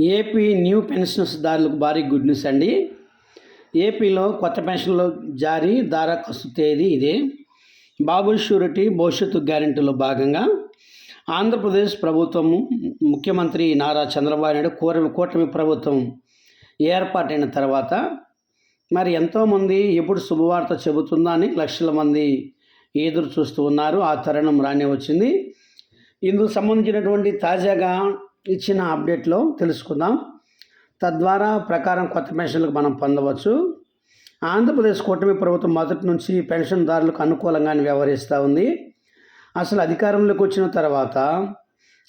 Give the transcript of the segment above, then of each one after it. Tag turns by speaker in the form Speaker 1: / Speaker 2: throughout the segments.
Speaker 1: AP new పెన్షన్స్దారులకు భారీ good news అండి. ఏపీలో కొత్త పెన్షన్లు జారీ దరఖాస్తు తేదీ ఇదే. బాబు షూరిటీ భవిష్యత్తు గ్యారెంటీలో భాగంగా ఆంధ్రప్రదేశ్ ప్రభుత్వము ముఖ్యమంత్రి నారా చంద్రబాబు నాయుడు కూటమి కూటమి ప్రభుత్వం ఏర్పాటైన తర్వాత మరి ఎంతోమంది ఎప్పుడు శుభవార్త చెబుతుందా అని లక్షల మంది ఎదురు చూస్తూ ఉన్నారు. ఆ తరుణం రానే వచ్చింది. ఇందుకు సంబంధించినటువంటి తాజాగా ఇచ్చిన అప్డేట్లో తెలుసుకుందాం. తద్వారా ప్రకారం కొత్త పెన్షన్లకు మనం పొందవచ్చు. ఆంధ్రప్రదేశ్ కూటమి ప్రభుత్వం మొదటి నుంచి పెన్షన్దారులకు అనుకూలంగానే వ్యవహరిస్తూ ఉంది. అసలు అధికారంలోకి వచ్చిన తర్వాత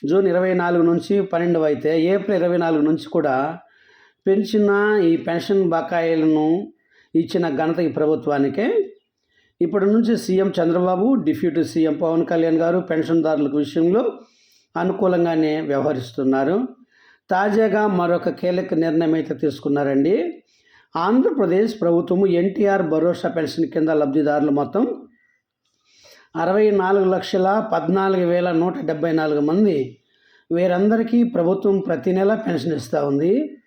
Speaker 1: జూన్ ఇరవై నాలుగు నుంచి పన్నెండు అయితే ఏప్రిల్ ఇరవై నాలుగు నుంచి కూడా పెంచిన ఈ పెన్షన్ బకాయిలను ఇచ్చిన ఘనత ఈ ప్రభుత్వానికే. ఇప్పటి నుంచి CM Chandrababu deputy CM Pavan Kalyan గారు పెన్షన్దారుల విషయంలో అనుకూలంగానే వ్యవహరిస్తున్నారు. తాజాగా మరొక కీలక నిర్ణయం అయితే తీసుకున్నారండి. ఆంధ్రప్రదేశ్ ప్రభుత్వము ఎన్టీఆర్ భరోసా పెన్షన్ కింద లబ్ధిదారులు మొత్తం అరవై నాలుగు లక్షల పద్నాలుగు వేల నూట డెబ్బై నాలుగు మంది. వీరందరికీ ప్రభుత్వం ప్రతి నెల పెన్షన్ ఇస్తూ ఉంది.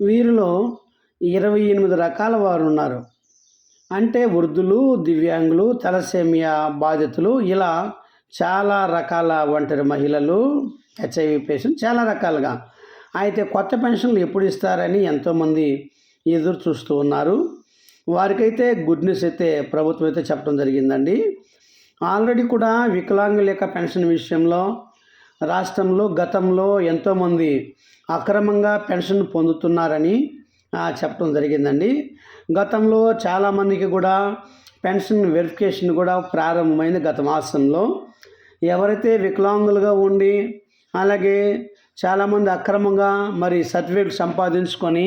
Speaker 1: వీరిలో ఇరవై ఎనిమిది రకాల వారు ఉన్నారు. అంటే వృద్ధులు దివ్యాంగులు తలసేమియా బాధితులు ఇలా చాలా రకాల ఒంటరి మహిళలు హెచ్ఐవి పేషెంట్ చాలా రకాలుగా. అయితే కొత్త పెన్షన్లు ఎప్పుడు ఇస్తారని ఎంతోమంది ఎదురు చూస్తూ ఉన్నారు. వారికైతే గుడ్ న్యూస్ అయితే ప్రభుత్వం అయితే చెప్పడం జరిగిందండి. ఆల్రెడీ కూడా వికలాంగుల యొక్క పెన్షన్ విషయంలో రాష్ట్రంలో గతంలో ఎంతోమంది అక్రమంగా పెన్షన్ పొందుతున్నారని చెప్పడం జరిగిందండి. గతంలో చాలామందికి కూడా పెన్షన్ వెరిఫికేషన్ కూడా ప్రారంభమైంది గత మాసంలో. ఎవరైతే వికలాంగులుగా ఉండి అలాగే చాలామంది అక్రమంగా మరి సర్టిఫికేట్ సంపాదించుకొని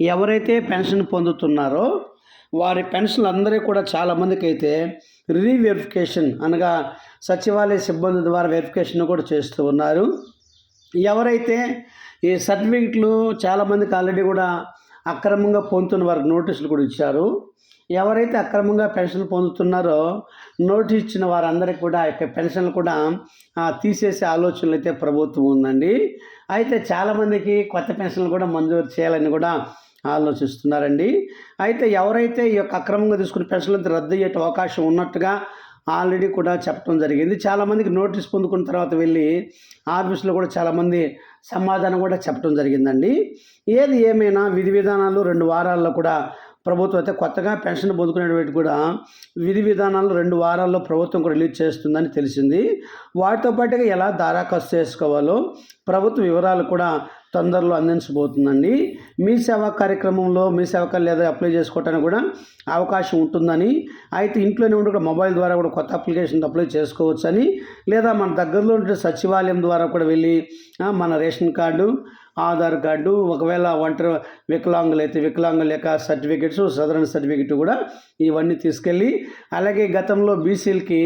Speaker 1: ఎవరైతే పెన్షన్ పొందుతున్నారో వారి పెన్షన్లు అందరూ కూడా చాలామందికి అయితే రీవెరిఫికేషన్ అనగా సచివాలయ సిబ్బంది ద్వారా వెరిఫికేషన్ కూడా చేస్తూ ఉన్నారు. ఎవరైతే ఈ సర్టిఫికెట్లు చాలామందికి ఆల్రెడీ కూడా అక్రమంగా పొందుతున్న వారికి నోటీసులు కూడా ఇచ్చారు. ఎవరైతే అక్రమంగా పెన్షన్లు పొందుతున్నారో నోటీస్ ఇచ్చిన వారందరికీ కూడా యొక్క పెన్షన్లు కూడా తీసేసే ఆలోచనలు అయితే ప్రభుత్వం ఉందండి. అయితే చాలామందికి కొత్త పెన్షన్లు కూడా మంజూరు చేయాలని కూడా ఆలోచిస్తున్నారండి. అయితే ఎవరైతే ఈ యొక్క అక్రమంగా తీసుకున్న పెన్షన్లు రద్దు అయ్యే అవకాశం ఉన్నట్టుగా ఆల్రెడీ కూడా చెప్పడం జరిగింది. చాలామందికి నోటీస్ పొందుకున్న తర్వాత వెళ్ళి ఆఫీసులో కూడా చాలామంది సమాధానం కూడా చెప్పడం జరిగిందండి. ఏది ఏమైనా విధి విధానాలు రెండు వారాల్లో కూడా ప్రభుత్వం అయితే కొత్తగా పెన్షన్ పొందుకునేటువంటి కూడా విధి విధానాలు రెండు వారాల్లో ప్రభుత్వం కూడా రిలీజ్ చేస్తుందని తెలిసింది. వాటితో పాటుగా ఎలా దరఖాస్తు చేసుకోవాలో ప్రభుత్వ వివరాలు కూడా తొందరలో అందించబోతుందండి. మీ సేవా కార్యక్రమంలో మీ సేవకాలు లేదా అప్లై చేసుకోవటానికి కూడా అవకాశం ఉంటుందని అయితే ఇంట్లోనే ఉండి కూడా మొబైల్ ద్వారా కూడా కొత్త అప్లికేషన్ అప్లై చేసుకోవచ్చని లేదా మన దగ్గరలో ఉండే సచివాలయం ద్వారా కూడా వెళ్ళి మన రేషన్ కార్డు ఆధార్ కార్డు ఒకవేళ ఒంటరి వికలాంగులు అయితే వికలాంగుల యొక్క సర్టిఫికెట్స్ సదరణ సర్టిఫికెట్ కూడా ఇవన్నీ తీసుకెళ్ళి అలాగే గతంలో బీసీలకి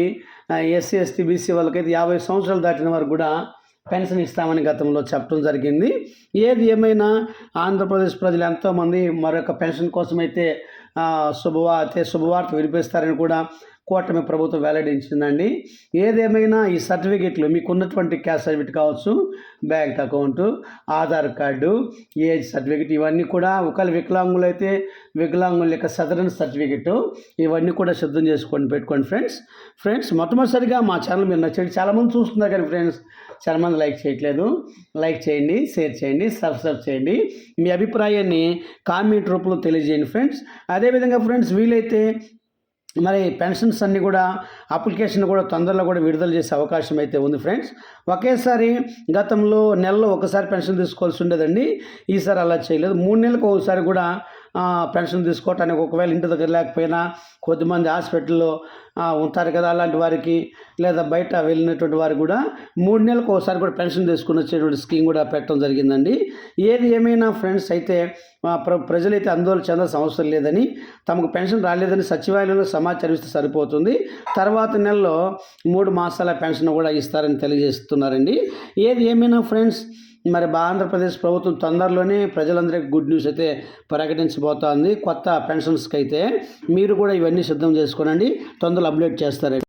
Speaker 1: ఎస్సీ ఎస్టీ బీసీ వాళ్ళకైతే యాభై సంవత్సరాలు దాటిన వారు కూడా పెన్షన్ ఇస్తామని గతంలో చెప్పడం జరిగింది. ఏది ఏమైనా ఆంధ్రప్రదేశ్ ప్రజలు ఎంతోమంది మరొక పెన్షన్ కోసమైతే శుభవార్త శుభవార్త వినిపిస్తారని కూడా కూటమి ప్రభుత్వం వెల్లడించిందండి. ఏదేమైనా ఈ సర్టిఫికెట్లు మీకు ఉన్నటువంటి క్యాష్ సర్టిఫికెట్ కావచ్చు bank account Aadhaar card age certificate ఇవన్నీ కూడా ఒకవేళ వికలాంగులు అయితే వికలాంగుల యొక్క సదరన్ సర్టిఫికెట్ ఇవన్నీ కూడా సిద్ధం చేసుకొని పెట్టుకోండి ఫ్రెండ్స్. ఫ్రెండ్స్ మొట్టమొదటిసారిగా మా ఛానల్ మీరు నచ్చండి చాలామంది చూస్తున్నారు కానీ ఫ్రెండ్స్. చాలామంది లైక్ చేయట్లేదు. లైక్ చేయండి షేర్ చేయండి సబ్స్క్రైబ్ చేయండి. మీ అభిప్రాయాన్ని కామెంట్ రూపంలో తెలియజేయండి ఫ్రెండ్స్. అదేవిధంగా ఫ్రెండ్స్ వీలైతే మరి పెన్షన్స్ అన్నీ కూడా అప్లికేషన్ కూడా తొందరలో కూడా విడుదల చేసే అవకాశం అయితే ఉంది ఫ్రెండ్స్. ఒకేసారి గతంలో నెలలో ఒకసారి పెన్షన్ తీసుకోవాల్సి ఉండేదండి. ఈసారి అలా చేయలేదు. మూడు నెలలకు ఒకసారి కూడా పెన్షన్ తీసుకోవటానికి ఒకవేళ ఇంటి దగ్గర లేకపోయినా కొద్దిమంది హాస్పిటల్లో ఉంటారు కదా అలాంటి వారికి లేదా బయట వెళ్ళినటువంటి వారికి కూడా మూడు నెలలకు ఒకసారి కూడా పెన్షన్ తీసుకుని వచ్చేటువంటి స్కీమ్ కూడా పెట్టడం జరిగిందండి. ఏది ఏమైనా ఫ్రెండ్స్ అయితే ప్ర ప్రజలైతే ఆందోళన చెందాల్సిన అవసరం లేదని తమకు పెన్షన్ రాలేదని సచివాలయంలో సమాచారం ఇస్తే సరిపోతుంది. తర్వాత నెలలో మూడు మాసాల పెన్షన్ కూడా ఇస్తారని తెలియజేస్తున్నారండి. ఏది ఏమైనా ఫ్రెండ్స్ మరి ఆంధ్రప్రదేశ్ ప్రభుత్వం తొందరలోనే ప్రజలందరికీ గుడ్ న్యూస్ అయితే ప్రకటించబోతోంది. కొత్త పెన్షన్స్కి అయితే మీరు కూడా ఇవన్నీ సిద్ధం చేసుకోనండి. తొందరలో అప్డేట్ చేస్తారండి